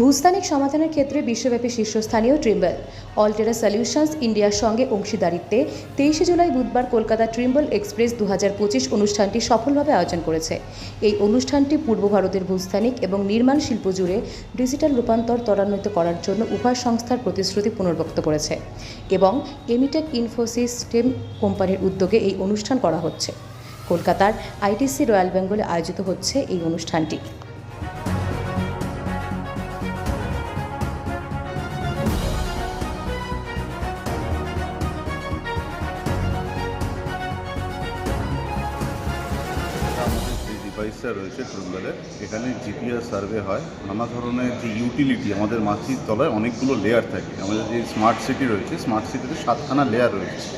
ভূস্থানিক সমাধানের ক্ষেত্রে বিশ্বব্যাপী শীর্ষস্থানীয় ট্রিম্বল। অলটেরা সলিউশনস ইন্ডিয়ার সঙ্গে অংশীদারিত্বে তেইশে জুলাই বুধবার কলকাতা ট্রিম্বল এক্সপ্রেস দু হাজার পঁচিশ অনুষ্ঠানটি সফলভাবে আয়োজন করেছে। এই অনুষ্ঠানটি পূর্ব ভারতের ভূস্থানিক এবং নির্মাণ শিল্প জুড়ে ডিজিটাল রূপান্তর ত্বরান্বিত করার জন্য উভয় সংস্থার প্রতিশ্রুতি পুনর্ব্যক্ত করেছে এবং এমিটেক ইনফোসিস স্টেম কোম্পানির উদ্যোগে এই অনুষ্ঠান করা হচ্ছে। কলকাতার আইটিসি রয়্যাল বেঙ্গলে আয়োজিত হচ্ছে এই অনুষ্ঠানটি। ডিভাইসটা রয়েছে ট্রুম্বেলের এখানে জিপিএস সার্ভে হয়। নানা ধরনের যে ইউটিলিটি আমাদের মাটির তলায় অনেকগুলো লেয়ার থাকে। আমাদের যে স্মার্ট সিটি রয়েছে স্মার্ট সিটিতে সাতখানা লেয়ার রয়েছে।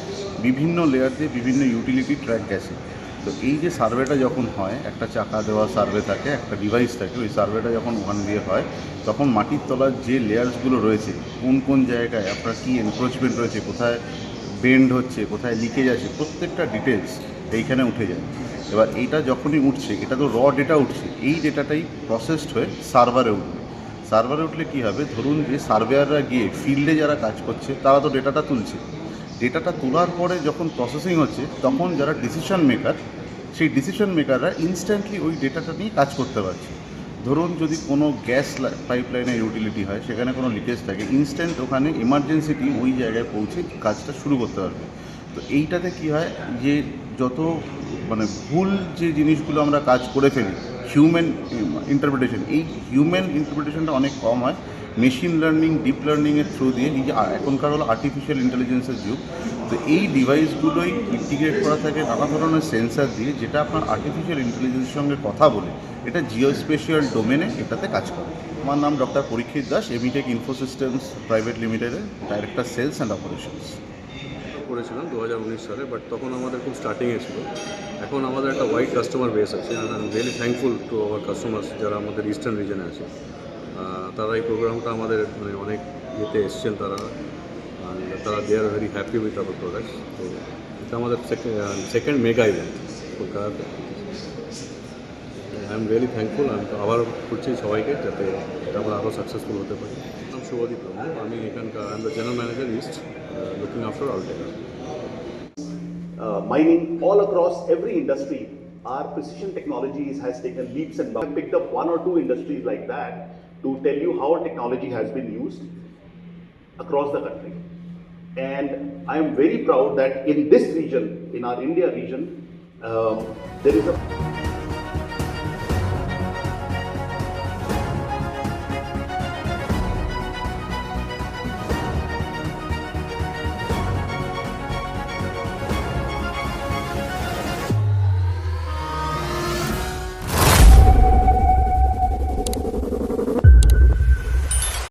বিভিন্ন লেয়ার দিয়ে বিভিন্ন ইউটিলিটি ট্র্যাক গেছে। তো এই যে সার্ভেটা যখন হয়, একটা চাকা দেওয়া সার্ভে থাকে, একটা ডিভাইস থাকে, ওই সার্ভেটা যখন ওখান দিয়ে হয়, তখন মাটির তলার যে লেয়ার্সগুলো রয়েছে, কোন কোন জায়গায়, আপনার কী এনক্রোচমেন্ট রয়েছে, কোথায় বেন্ড হচ্ছে, কোথায় লিকেজ আছে, প্রত্যেকটা ডিটেলস এইখানে উঠে যায়। এবার এইটা যখনই উঠছে, এটা তো র ডেটা উঠছে, এই ডেটাটাই প্রসেসড হয়ে সার্ভারে উঠবে। সার্ভারে উঠলে কী হবে? ধরুন যে সার্ভেয়াররা গিয়ে ফিল্ডে যারা কাজ করছে, তারা তো ডেটাটা তুলছে। ডেটাটা তোলার পরে যখন প্রসেসিং হচ্ছে, তখন যারা ডিসিশন মেকার সেই ডিসিশন মেকাররা ইনস্ট্যান্টলি ওই ডেটাটা নিয়ে কাজ করতে পারছে। ধরুন যদি কোনো গ্যাস পাইপলাইনের ইউটিলিটি হয়, সেখানে কোনো লিকেজ থাকে ইনস্ট্যান্ট ওখানে এমার্জেন্সি টিম ওই জায়গায় পৌঁছে কাজটা শুরু করতে পারবে। তো এইটাতে কি হয়? যে যত মানে ভুল যে জিনিসগুলো আমরা কাজ করে ফেলি হিউম্যান ইন্টারপ্রিটেশন এই হিউম্যান ইন্টারপ্রিটেশনটা অনেক কম হয়। মেশিন লার্নিং ডিপ লার্নিংয়ের থ্রু দিয়ে এই যে এখনকার হলো আর্টিফিশিয়াল ইন্টেলিজেন্সের যুগ, তো এই ডিভাইসগুলোই ইন্টিগ্রেট করা থাকে নানা ধরনের সেন্সার দিয়ে, যেটা আপনার আর্টিফিশিয়াল ইন্টেলিজেন্সের সঙ্গে কথা বলে। এটা জিও স্পেশিয়াল ডোমেনে এটাতে কাজ করে। আমার নাম doctor Parikshit Das Emitech Infosystems private লিমিটেডের ডাইরেক্টর সেলস অ্যান্ড অপারেশনস করেছিলাম দু হাজার উনিশ সালে বাট তখন আমাদের খুব স্টার্টিংয়ে ছিল। এখন আমাদের একটা ওয়াইড কাস্টমার বেস আছে and I am very thankful to our customers যারা আমাদের ইস্টার্ন রিজনে আছে। তারা এই প্রোগ্রামটা আমাদের মানে অনেক ইয়েতে এসছেন তারা তারা they are very happy with our products তো এটা আমাদের সেকেন্ড মেগা ইভেন্ট কলকাতাতে। আই এম রিয়েলি থ্যাঙ্কফুল আমি আবার করছি সবাইকে যাতে এটা আমরা আরও সাকসেসফুল হতে পারি নাম শুভদীপ রমন আমি এখানকার I am the general manager east looking after Alteka uh, mining all across every industry, our precision technologies has taken leaps and bounds. I picked up one or two industries like that to tell you how technology has been used across the country. And I am very proud that in this region, in our India region, um, there is a